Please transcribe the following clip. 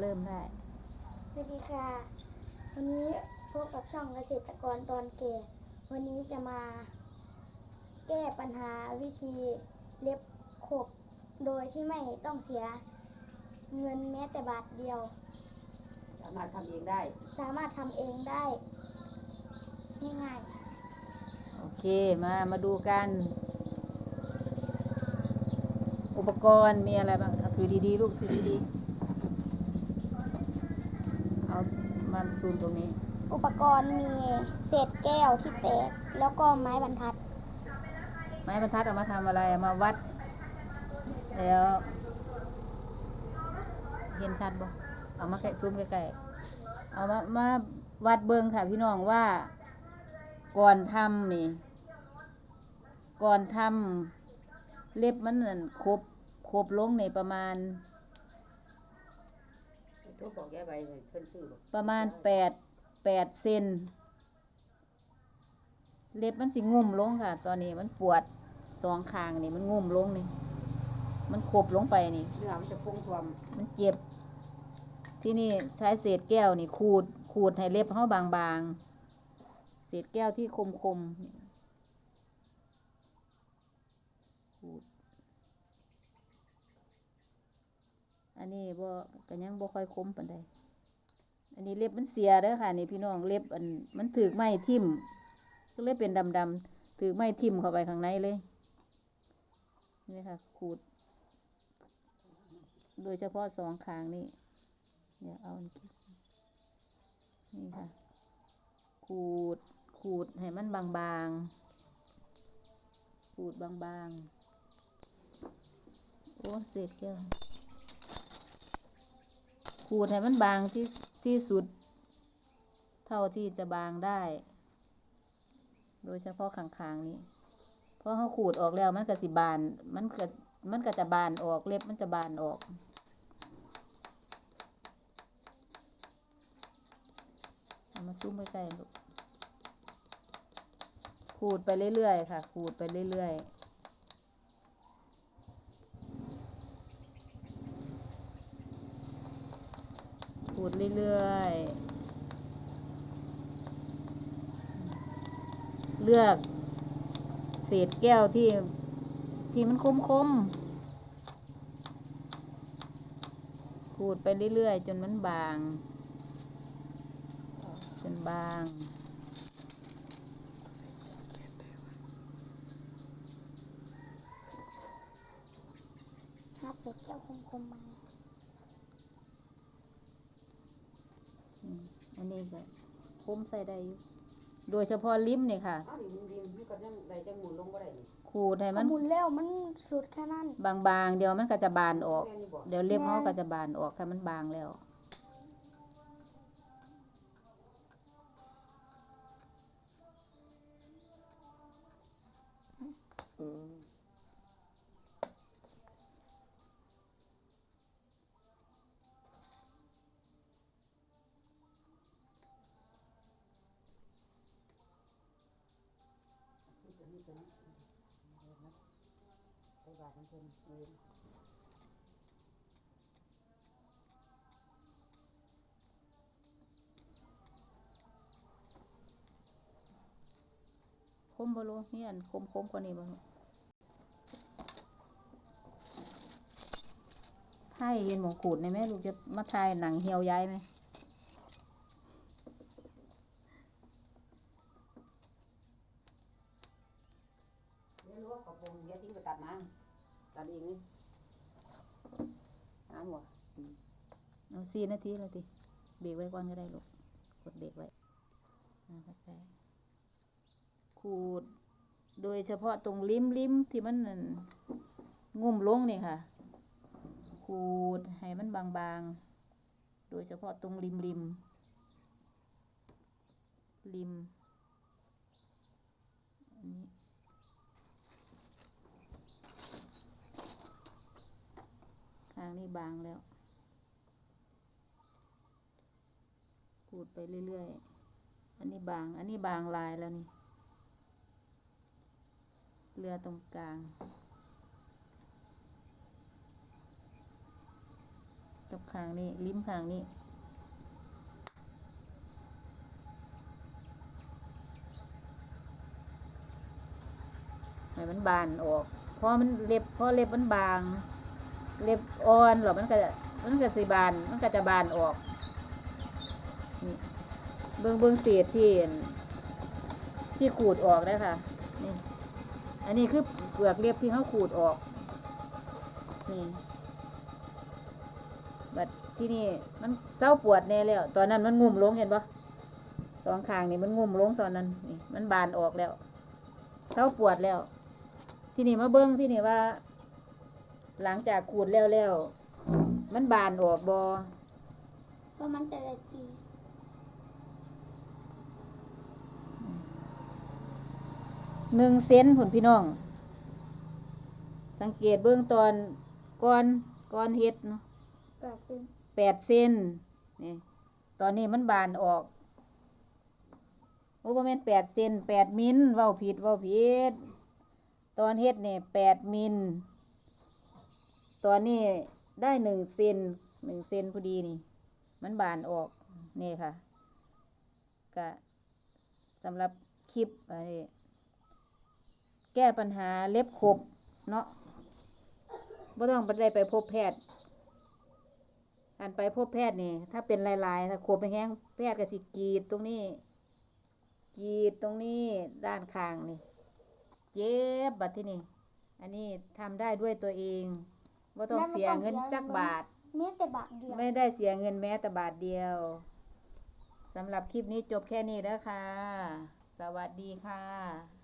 เริ่มได้ สวัสดีค่ะ วันนี้พบกับช่องเกษตรกรตอนเกตวันนี้จะมา แก้ปัญหาวิธีเล็บขบโดยที่ไม่ต้องเสียเงินแม้แต่บาทเดียว สามารถทำเองได้ สามารถทำเองได้ง่ายโอเค มามาดูกัน อุปกรณ์มีอะไรบ้างเอาถือดีๆ ลูกถือดีๆ เอา มาซูมตรงนี้ๆอุปกรณ์มีเศษแก้วที่แตก แล้วก็ไม้บรรทัด ไม้บรรทัดเอามาทำอะไรเอามาวัด แล้ว เห็นชัดบ่เอามาแค่ซูมใกล้ๆเอามามาวัดเบิงค่ะพี่น้องว่าก่อนทำนี่ ก่อนทำเล็บมันนั่นครบครบลงในประมาณ ทุกบอกแกไปเลยเพิ่นซื้อบอกประมาณแปดแปดเซนเล็บมันสิงุ่มลงค่ะ ตอนนี้มันปวดสองข้างนี่มันงุ่มลงนี่ มันขบลงไปนี่เนื้อมันจะพุ่งความมันเจ็บ ที่นี่ใช้เศษแก้วนี่ขูดขูดให้เล็บเขาบางๆ เศษแก้วที่คมๆนี่ขูด อันนี้บ่ก็ยังบ่ค่อยคมปานใดอันนี้เล็บมันเสียเด้อค่ะนี่พี่น้องเล็บอันมันถือไม้ทิ่มก็เลยเป็นดำๆถือไม้ทิ่มเข้าไปข้างในเลยนี่ค่ะขูด โดยเฉพาะสองข้างนี่เดี๋ยวเอาอันนี้นี่ค่ะขูดขูดให้มันบางๆขูดบางๆโอ้เศษแก้ว ขูดให้มันบางที่ที่สุด เท่าที่จะบางได้ โดยเฉพาะขางๆนี้เพราะเขาขูดออกแล้วมันก็สิบาน มันก็มันก็จะบานออกเล็บมันจะบานออกเอามาซูมใกล้ๆลูกขูดไปเรื่อยๆค่ะ ขูดไปเรื่อยๆ ขูดเรื่อยๆ เลือกเศษแก้วที่ที่มันคมๆ ขูดไปเรื่อยๆ จนมันบาง จนบาง นับเศษแก้วคมๆมา อั นนี้ก็คมใส่ได้อยู่โดยเฉพาะลิ้มนี่ค่ะ อ้าวนี่ริมๆมันก็ยังได้จังหมุนลงบ่ได้นี่ขูดให้มัมันนหมุนแล้วมันสุดแค่นั้น บางๆ เดี๋ยวมันก็จะบานออกแค่นี้บอกเดี๋ยวเล็บเขาก็จะบานออกค่ะมันบางแล้ว คมบ่รู้นี่อันคมคมกว่านี้บ่รู้ถ้าเห็นหมองขูดในแม่ลูกจะมาทายหนังเหี่ยวย้ายไหม เดี๋ยวรู้ว่ากระโปรงเดี๋ยวทิ้งไปตัดมา ตัดเองนี่หาหัวเอาสี่นาทีแล้วติเบรกไว้ก่อนก็ได้ลูกกดเบรกไว้นะครับขูด โดยเฉพาะตรงริมริมที่มันนั่นงุ่มลงนี่ค่ะ ขูดให้มันบางๆ โดยเฉพาะตรงริมริมริมอันนี้างนี้บางแล้วขูดไปเรื่อยๆ อันนี้บาง อันนี้บางลายแล้วนี่ เรือตรงกลาง กับข้างนี้ลิ้มข้างนี้ให้มันบานออก เพราะมันเล็บเพราะเล็บมันบาง เล็บอ่อนหรอมันก็มันก็สิบาน มันก็จะบานออกเบื้องเบื้องเศษที่ที่ขูดออกได้ค่ะนี่ อันนี้คือเปลือกเล็บที่เขาขูดออก นี่บัดที่นี่มันเศร้าปวดแน่แล้ว ตอนนั้นมันงุ่มลงเห็นปะสองข้างนี่มันงุ่มลงตอนนั้นนี่มันบานออกแล้วเศร้าปวดแล้ว ที่นี่มาเบิ้องที่นี่ว่า หลังจากขูดแล้วแล้วมันบานออกบอเพราะมันแต่ละทีหนึ่งเซนผลพี่น้อง สังเกตเบื้องตอนก้อนก้อนเฮ็ดเนาะแปดเส้นแปดเซนนี่ตอนนี้มันบานออก โอ้ประมาณแปดเซนแปดมิลเว้าผิดเว้าผิด ตอนเฮ็ดเนี่ยแปดมิล ตอนนี้ได้หนึ่งเซนหนึ่งเซนพอดีนี่ มันบานออกนี่ค่ะก็สำหรับคลิปอันนี้แก้ปัญหาเล็บขบเนาะไม่ต้องไปได้ไปพบแพทย์การไปพบแพทย์นี่ ถ้าเป็นลายๆถ้าโคบไปแห้งแพทย์ก็สิกรีดตรงนี้กรีดตรงนี้ด้านข้างนี่ เจ็บบัดที่นี่ อันนี้ทำได้ด้วยตัวเอง ว่าต้องเสียเงินจักบาท แม้แต่บาทเดียว ไม่ได้เสียเงินแม้แต่บาทเดียวสำหรับคลิปนี้จบแค่นี้แล้วค่ะ สวัสดีค่ะ